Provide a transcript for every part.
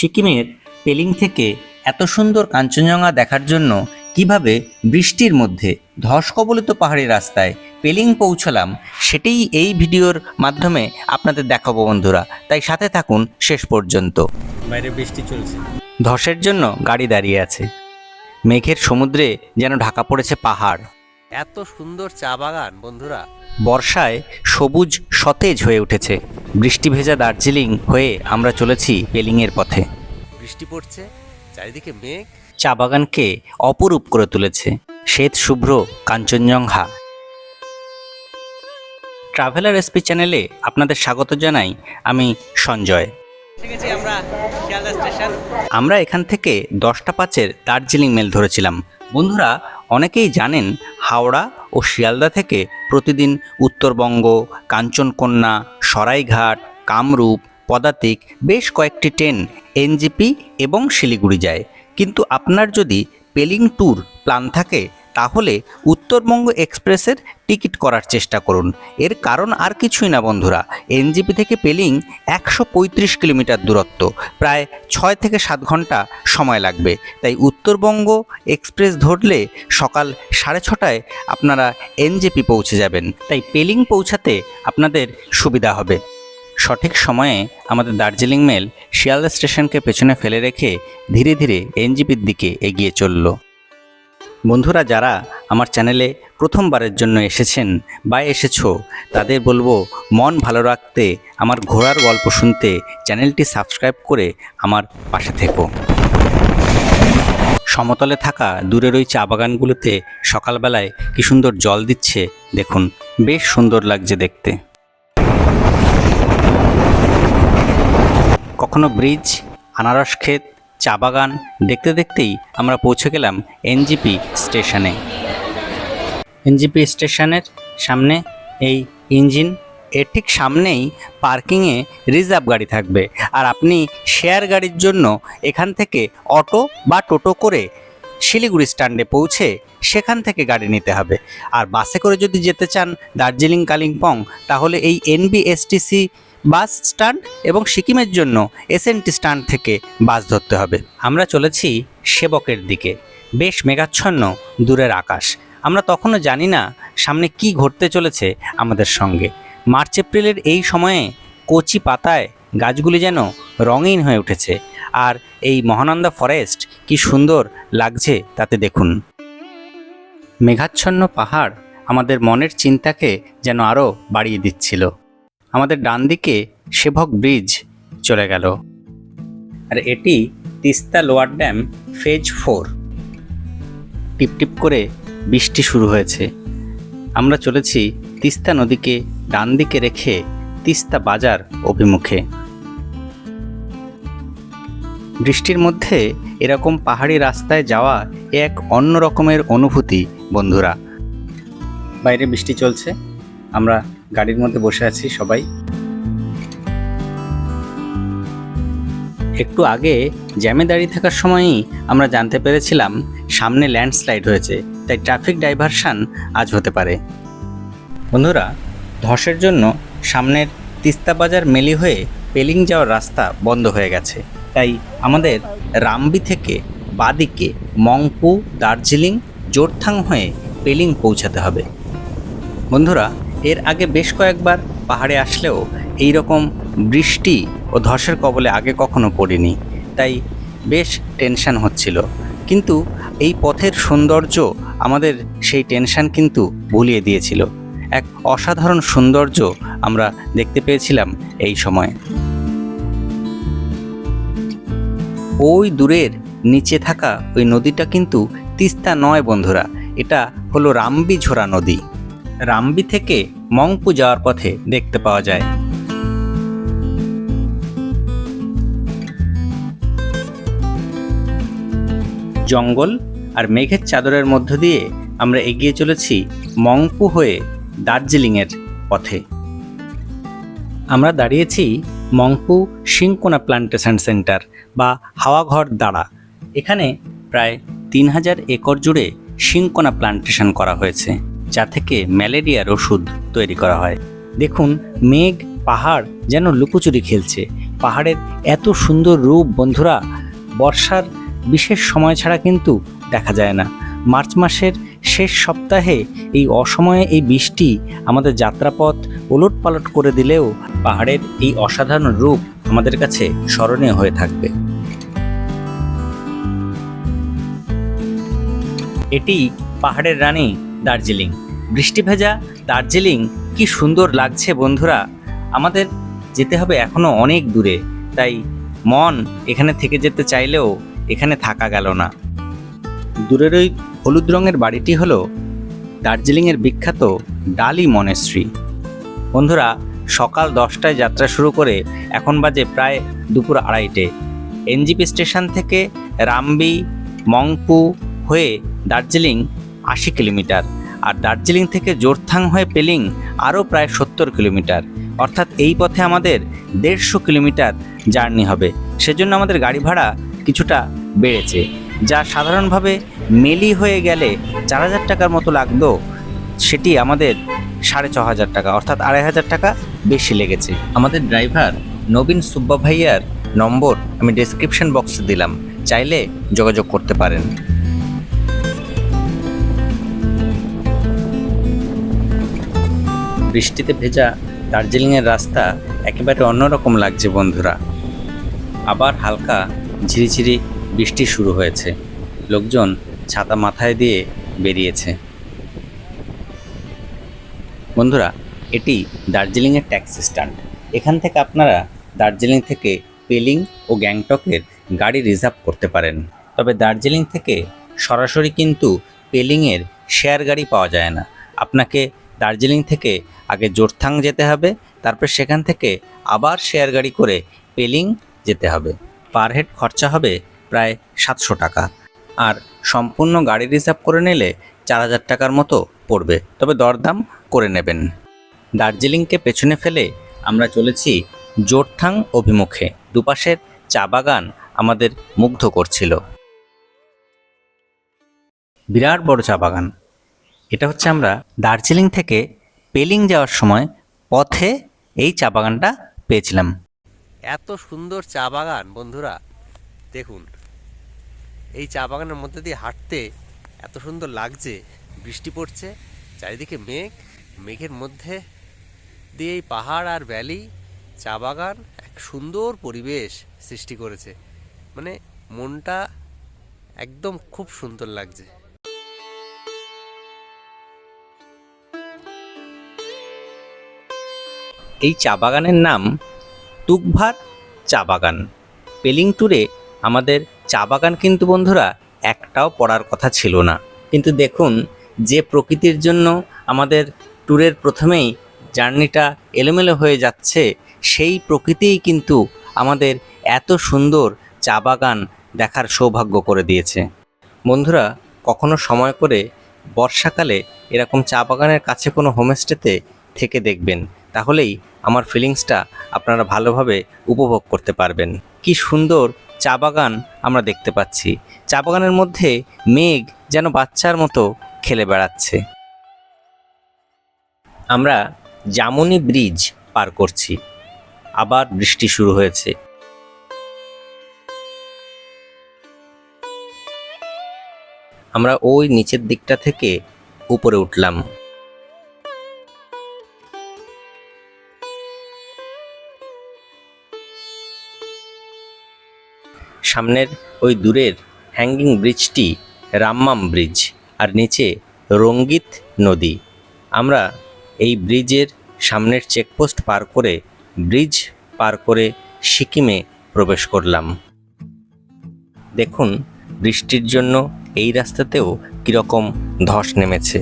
সিকিমের পেলিং থেকে এত সুন্দর কাঞ্চনজঙ্ঘা দেখার জন্য কীভাবে বৃষ্টির মধ্যে ধস কবলিত পাহাড়ি রাস্তায় পেলিং পৌঁছলাম সেটাই এই ভিডিওর মাধ্যমে আপনাদের দেখাবো বন্ধুরা। তাই সাথে থাকুন শেষ পর্যন্ত। বাইরে বৃষ্টি চলছে। ধসের জন্য গাড়ি দাঁড়িয়ে আছে। মেঘের সমুদ্রে যেন ঢাকা পড়েছে পাহাড়। এত সুন্দর চা বাগান বন্ধুরা। বর্ষায় সবুজ সতেজ হয়ে উঠেছে। বৃষ্টি ভেজা দার্জিলিং হয়ে আমরা চলেছি পেলিংয়ের পথে। বৃষ্টি পড়ছে চারিদিকে মেঘ। চা বাগানকে অপরূপ করে তুলেছে শ্বেত শুভ্র কাঞ্চনজঙ্ঘা। ট্রাভেলার এসপি চ্যানেলে আপনাদের স্বাগত জানাই আমি সঞ্জয়। আমরা এখান থেকে দশটা পাঁচের দার্জিলিং মেল ধরেছিলাম। বন্ধুরা অনেকেই জানেন হাওড়া ও শিয়ালদা থেকে প্রতিদিন উত্তরবঙ্গ, কাঞ্চনকন্যা, সরাইঘাট, কামরূপ, পদাতিক বেশ কয়েকটি ট্রেন এনজিপি এবং শিলিগুড়ি যায়। কিন্তু আপনার যদি পেলিং ট্যুর প্ল্যান থাকে তাহলে উত্তরবঙ্গ এক্সপ্রেসের টিকিট করার চেষ্টা করুন। এর কারণ আর কিছুই না বন্ধুরা। এনজিপি থেকে পেলিং একশো পঁয়ত্রিশ কিলোমিটার দূরত্ব। প্রায় ছয় থেকে সাত ঘণ্টা সময় লাগবে। তাই উত্তরবঙ্গ এক্সপ্রেস ধরলে সকাল সাড়ে ছটায় আপনারা এনজেপি পৌঁছে যাবেন। তাই পেলিং পৌঁছাতে আপনাদের সুবিধা হবে। সঠিক সময়ে আমাদের দার্জিলিং মেল শিয়ালদা স্টেশনকে পেছনে ফেলে রেখে ধীরে ধীরে এনজিপির দিকে এগিয়ে চলল। বন্ধুরা, যারা আমার চ্যানেলে প্রথমবারের জন্য এসেছেন বা এসেছ, তাদের বলব, মন ভালো রাখতে, আমার ঘোড়ার গল্প শুনতে চ্যানেলটি সাবস্ক্রাইব করে আমার পাশে থেকো। সমতলে থাকা দূরের ওই চা বাগানগুলোতে সকালবেলায় কি সুন্দর জল দিচ্ছে, দেখুন, বেশ সুন্দর লাগছে দেখতে। কখনো ব্রিজ, আনারস ক্ষেত চা বাগান দেখতে দেখতেই আমরা পৌঁছে গেলাম এনজিপি স্টেশনে। এনজিপি স্টেশনের সামনে এই ইঞ্জিন, এর ঠিক সামনেই পার্কিংয়ে রিজার্ভ গাড়ি থাকবে। আর আপনি শেয়ার গাড়ির জন্য এখান থেকে অটো বা টোটো করে শিলিগুড়ি স্ট্যান্ডে পৌঁছে সেখান থেকে গাড়ি নিতে হবে। আর বাসে করে যদি যেতে চান দার্জিলিং, কালিম্পং, তাহলে এই এনবিএসটিসি বাস স্ট্যান্ড এবং সিকিমের জন্য এসএনটি স্ট্যান্ড থেকে বাস ধরতে হবে। আমরা চলেছি সেবকের দিকে। বেশ মেঘাচ্ছন্ন দূরের আকাশ। আমরা তখনও জানি না সামনে কি ঘটতে চলেছে আমাদের সঙ্গে। মার্চ, এপ্রিলের এই সময়ে কচি পাতায় গাছগুলি যেন রঙিন হয়ে উঠেছে। আর এই মহানন্দা ফরেস্ট কি সুন্দর লাগছে তাতে দেখুন। মেঘাচ্ছন্ন পাহাড় আমাদের মনের চিন্তাকে যেন আরও বাড়িয়ে দিচ্ছিল। আমাদের ডান দিকে সেভক ব্রিজ চলে গেল। আর এটি Teesta lower dam phase four. টিপটিপ করে বৃষ্টি শুরু হয়েছে। আমরা চলেছি তিস্তা নদীকে ডান দিকে রেখে তিস্তা বাজার অভিমুখে। বৃষ্টির মধ্যে এরকম পাহাড়ি রাস্তায় যাওয়া এক অন্য রকমের অনুভূতি, বন্ধুরা। বাইরে বৃষ্টি চলছে। আমরা গাড়ির মধ্যে বসে আছি সবাই। একটু আগে জ্যামে দাঁড়িয়ে থাকার সময়ই আমরা জানতে পেরেছিলাম সামনে ল্যান্ডস্লাইড হয়েছে, তাই ট্রাফিক ডাইভারশন আজ হতে পারে। বন্ধুরা, ধসের জন্য সামনের তিস্তা বাজার মেলি হয়ে পেলিং যাওয়ার রাস্তা বন্ধ হয়ে গেছে। তাই আমাদের রামবি থেকে বাদিকে মংপু, দার্জিলিং, জোরথাং হয়ে পেলিং পৌঁছাতে হবে। বন্ধুরা এর আগে বেশ কয়েকবার পাহাড়ে আসলেও এই রকম বৃষ্টি ও ধসের কবলে আগে কখনো পড়িনি, তাই বেশ টেনশান হচ্ছিল। কিন্তু এই পথের সৌন্দর্য আমাদের সেই টেনশন কিন্তু ভুলিয়ে দিয়েছিল। এক অসাধারণ সৌন্দর্য আমরা দেখতে পেয়েছিলাম এই সময়। ওই দূরের নিচে থাকা ওই নদীটা কিন্তু তিস্তা নয় বন্ধুরা, এটা হলো রামবি ঝোড়া নদী। রামবি থেকে মংপু যাওয়ার পথে দেখতে পাওয়া যায়। জঙ্গল আর মেঘের চাদরের মধ্য দিয়ে আমরা এগিয়ে চলেছি মংপু হয়ে দার্জিলিংয়ের পথে। আমরা দাঁড়িয়েছি মংপু সিংকোনা প্লান্টেশন সেন্টার বা হাওয়াঘর দাঁড়া এখানে প্রায় তিন হাজার একর জুড়ে সিংকোনা প্লান্টেশন করা হয়েছে। যা থেকে ম্যালেরিয়ার ওষুধ তৈরি করা হয়। দেখুন, মেঘ, পাহাড় যেন লুকোচুরি খেলছে। পাহাড়ের এত সুন্দর রূপ, বন্ধুরা, বর্ষার বিশেষ সময় ছাড়া কিন্তু দেখা যায় না। মার্চ মাসের শেষ সপ্তাহে এই অসময়ে এই বৃষ্টি আমাদের যাত্রাপথ ওলট পালট করে দিলেও পাহাড়ের এই অসাধারণ রূপ আমাদের কাছে স্মরণীয় হয়ে থাকবে। এটি পাহাড়ের রানী দার্জিলিং। বৃষ্টি ভেজা দার্জিলিং, কি সুন্দর লাগছে বন্ধুরা। আমাদের যেতে হবে এখনও অনেক দূরে, তাই মন এখানে থেকে যেতে চাইলেও এখানে থাকা গেল না। দূরের ওই হলুদ রঙের বাড়িটি হলো দার্জিলিংয়ের বিখ্যাত ডালি মনেশ্রী। বন্ধুরা, সকাল দশটায় যাত্রা শুরু করে এখন বাজে প্রায় দুপুর আড়াইটে। এনজিপি স্টেশন থেকে রামবি, মংপু হয়ে দার্জিলিং আশি কিলোমিটার আর দার্জিলিং থেকে জোরথাং হয়ে পেলিং আরও প্রায় সত্তর কিলোমিটার। অর্থাৎ এই পথে আমাদের দেড়শো কিলোমিটার জার্নি হবে। সেজন্য আমাদের গাড়ি ভাড়া কিছুটা বেড়েছে, যা সাধারণভাবে মেলি হয়ে গেলে চার হাজার টাকার মতো লাগতো সেটি আমাদের সাড়ে ছ হাজার টাকা, অর্থাৎ আড়াই হাজার টাকা বেশি লেগেছে। আমাদের ড্রাইভার নবীন সুব্বা ভাইয়ার নম্বর আমি ডেসক্রিপশন বক্সে দিলাম। চাইলে যোগাযোগ করতে পারেন। বৃষ্টিতে ভেজা দার্জিলিংয়ের রাস্তা একেবারে অন্যরকম লাগছে বন্ধুরা। আবার হালকা ঝিরিঝিরি বৃষ্টি শুরু হয়েছে। লোকজন ছাতা মাথায় দিয়ে বেরিয়েছে। বন্ধুরা, এটি দার্জিলিংয়ের ট্যাক্সি স্ট্যান্ড। এখান থেকে আপনারা দার্জিলিং থেকে পেলিং ও গ্যাংটকের গাড়ি রিজার্ভ করতে পারেন। তবে দার্জিলিং থেকে সরাসরি কিন্তু পেলিংয়ের শেয়ার গাড়ি পাওয়া যায় না। আপনাকে দার্জিলিং থেকে আগে জোরথাং যেতে হবে, তারপর সেখান থেকে আবার শেয়ার গাড়ি করে পেলিং যেতে হবে। পার হেড খরচা হবে প্রায় সাতশো টাকা। আর সম্পূর্ণ গাড়ি রিজার্ভ করে নিলে চার হাজার টাকার মতো পড়বে। তবে দরদাম করে নেবেন। দার্জিলিংকে পেছনে ফেলে আমরা চলেছি জোরথাং অভিমুখে। দুপাশের চা বাগান আমাদের মুগ্ধ করছিল। বিরাট বড় চা বাগান। এটা হচ্ছে আমরা দার্জিলিং থেকে পেলিং যাওয়ার সময় পথে এই চা বাগানটা পেয়েছিলাম। এত সুন্দর চা বাগান, বন্ধুরা। দেখুন, এই চা বাগানের মধ্যে দিয়ে হাঁটতে এত সুন্দর লাগছে। বৃষ্টি পড়ছে, চারিদিকে মেঘ। মেঘের মধ্যে দিয়ে এই পাহাড় আর ভ্যালি, চা বাগান এক সুন্দর পরিবেশ সৃষ্টি করেছে। মানে মনটা একদম খুব সুন্দর লাগছে। এই চা বাগানের নাম তুকভার চা বাগান। পেলিং ট্যুরে আমাদের চা বাগান কিন্তু বন্ধুরা একটাও পড়ার কথা ছিল না। কিন্তু দেখুন, যে প্রকৃতির জন্য আমাদের ট্যুরের প্রথমেই জার্নিটা এলোমেলো হয়ে যাচ্ছে, সেই প্রকৃতিই কিন্তু আমাদের এত সুন্দর চা বাগান দেখার সৌভাগ্য করে দিয়েছে। বন্ধুরা, কখনো সময় করে বর্ষাকালে এরকম চা বাগানের কাছে কোনো হোমস্টেতে থেকে দেখবেন। তাহলেই আমার ফিলিংসটা আপনারা ভালোভাবে উপভোগ করতে পারবেন। কি সুন্দর চা বাগান আমরা দেখতে পাচ্ছি। চা বাগানের মধ্যে মেঘ যেন বাচ্চার মতো খেলে বেড়াচ্ছে। আমরা জামুনি ব্রিজ পার করছি। আবার বৃষ্টি শুরু হয়েছে। আমরা ওই নিচের দিকটা থেকে উপরে উঠলাম। সামনের ওই দূরের হ্যাঙ্গিং ব্রিজটি রাম্মাম ব্রিজ আর নিচে রঙ্গিত নদী। আমরা এই ব্রিজের সামনের চেকপোস্ট পার করে ব্রিজ পার করে সিকিমে প্রবেশ করলাম। দেখুন, বৃষ্টির জন্য এই রাস্তাতেও কীরকম ধস নেমেছে।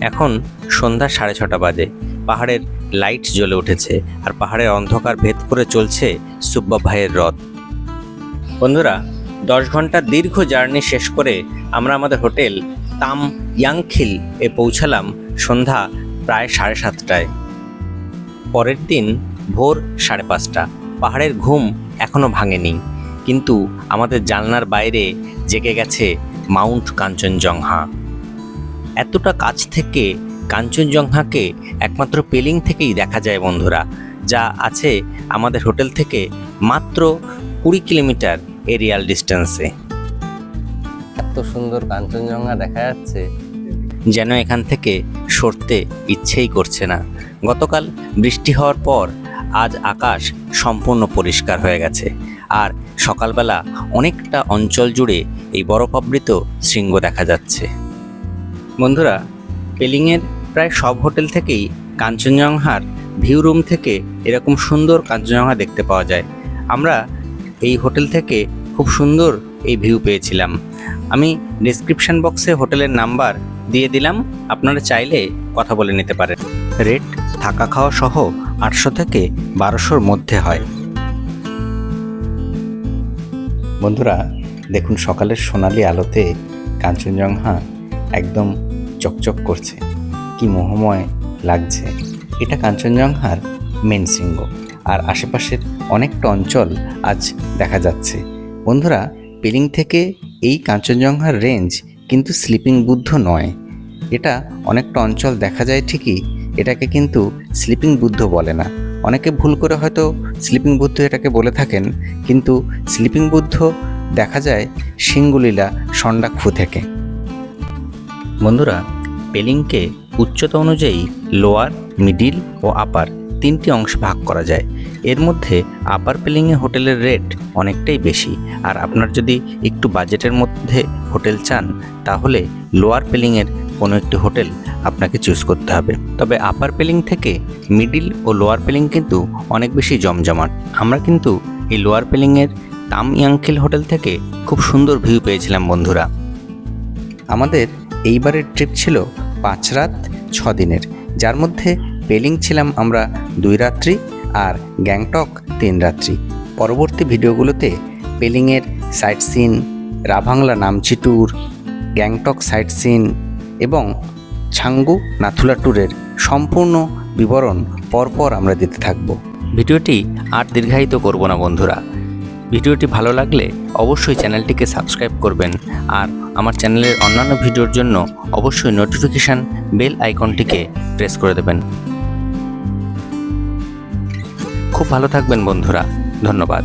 এখন সন্ধ্যা সাড়ে ছটা বাজে। পাহাড়ের লাইট জ্বলে উঠেছে আর পাহাড়ের অন্ধকার ভেদ করে চলছে সুব্বা ভাইয়ের রথ। বন্ধুরা, দশ ঘণ্টার দীর্ঘ জার্নি শেষ করে আমরা আমাদের হোটেল তাম ইয়াংখিল এ পৌঁছালাম সন্ধ্যা প্রায় সাড়ে সাতটায়। পরের দিন ভোর সাড়ে পাঁচটা। পাহাড়ের ঘুম এখনও ভাঙেনি। কিন্তু আমাদের জানলার বাইরে জেগে গেছে মাউন্ট কাঞ্চনজঙ্ঘা। এতটা কাছ থেকে কাঞ্চনজঙ্ঘাকে একমাত্র পেলিং থেকেই দেখা যায় বন্ধুরা যা আছে আমাদের হোটেল থেকে মাত্র কুড়ি কিলোমিটার এরিয়াল ডিস্টেন্সে। এত সুন্দর কাঞ্চনজঙ্ঘা দেখা যাচ্ছে। যেন এখান থেকে সরতে ইচ্ছেই করছে না। গতকাল বৃষ্টি হওয়ার পর আজ আকাশ সম্পূর্ণ পরিষ্কার হয়ে গেছে আর সকালবেলা অনেকটা অঞ্চল জুড়ে এই বরফাবৃত শৃঙ্গ দেখা যাচ্ছে। বন্ধুরা পেলিংয়ের প্রায় সব হোটেল থেকেই কাঞ্চনজঙ্ঘার ভিউ রুম থেকে এরকম সুন্দর কাঞ্চনজঙ্ঘা দেখতে পাওয়া যায়। আমরা এই হোটেল থেকে খুব সুন্দর এই ভিউ পেয়েছিলাম। আমি ডিসক্রিপশন বক্সে হোটেলের নাম্বার দিয়ে দিলাম, আপনারা চাইলে কথা বলে নিতে পারেন। রেট থাকা খাওয়া সহ আটশো থেকে বারোশোর মধ্যে হয়। বন্ধুরা, দেখুন সকালের সোনালি আলোতে কাঞ্চনজঙ্ঘা একদম চকচক করছে। কি মোহময় লাগছে, এটা কাঞ্চনজঙ্ঘার মেন শৃঙ্গ। আর আশেপাশের অনেকটা অঞ্চল আজ দেখা যাচ্ছে। বন্ধুরা, পেলিং থেকে এই কাঞ্চনজঙ্ঘার রেঞ্জ কিন্তু স্লিপিং বুদ্ধ নয়। এটা অনেকটা অঞ্চল দেখা যায় ঠিকই, এটাকে কিন্তু স্লিপিং বুদ্ধ বলে না। অনেকে ভুল করে হয়তো স্লিপিং বুদ্ধ এটাকে বলে থাকেন, কিন্তু স্লিপিং বুদ্ধ দেখা যায় সিঙ্গুলীলা সন্ডাকফু থেকে। বন্ধুরা, পেলিংকে উচ্চতা অনুযায়ী লোয়ার মিডিল ও আপার তিনটি অংশে ভাগ করা যায়। এর মধ্যে আপার পেলিংয়ে হোটেলের রেট অনেকটাই বেশি। আর আপনার যদি একটু বাজেটের মধ্যে হোটেল চান, তাহলে লোয়ার পেলিংয়ের কোনো একটি হোটেল আপনাকে চুজ করতে হবে। তবে আপার পেলিং থেকে মিডিল ও লোয়ার পেলিং কিন্তু অনেক বেশি জমজমাট। আমরা কিন্তু এই লোয়ার পেলিংয়ের তাম ইয়াংখিল হোটেল থেকে খুব সুন্দর ভিউ পেয়েছিলাম বন্ধুরা। আমাদের এইবারের ট্রিপ ছিল পাঁচ রাত ছ দিনের যার মধ্যে পেলিং ছিলাম আমরা দুই রাত্রি আর গ্যাংটক তিন রাত্রি। পরবর্তী ভিডিওগুলোতে পেলিংয়ের sightseeing Ravangla Namchi tour Gangtok sightseeing এবং ছাঙ্গু নাথুলা ট্যুরের সম্পূর্ণ বিবরণ পরপর আমরা দিতে থাকব। ভিডিওটি আর দীর্ঘায়িত করব না বন্ধুরা। ভিডিওটি ভালো লাগলে অবশ্যই চ্যানেলটিকে সাবস্ক্রাইব করবেন। আর আমার চ্যানেলের অন্যান্য ভিডিওর জন্য অবশ্যই নোটিফিকেশান বেল আইকনটিকে প্রেস করে দেবেন। খুব ভালো থাকবেন বন্ধুরা। ধন্যবাদ।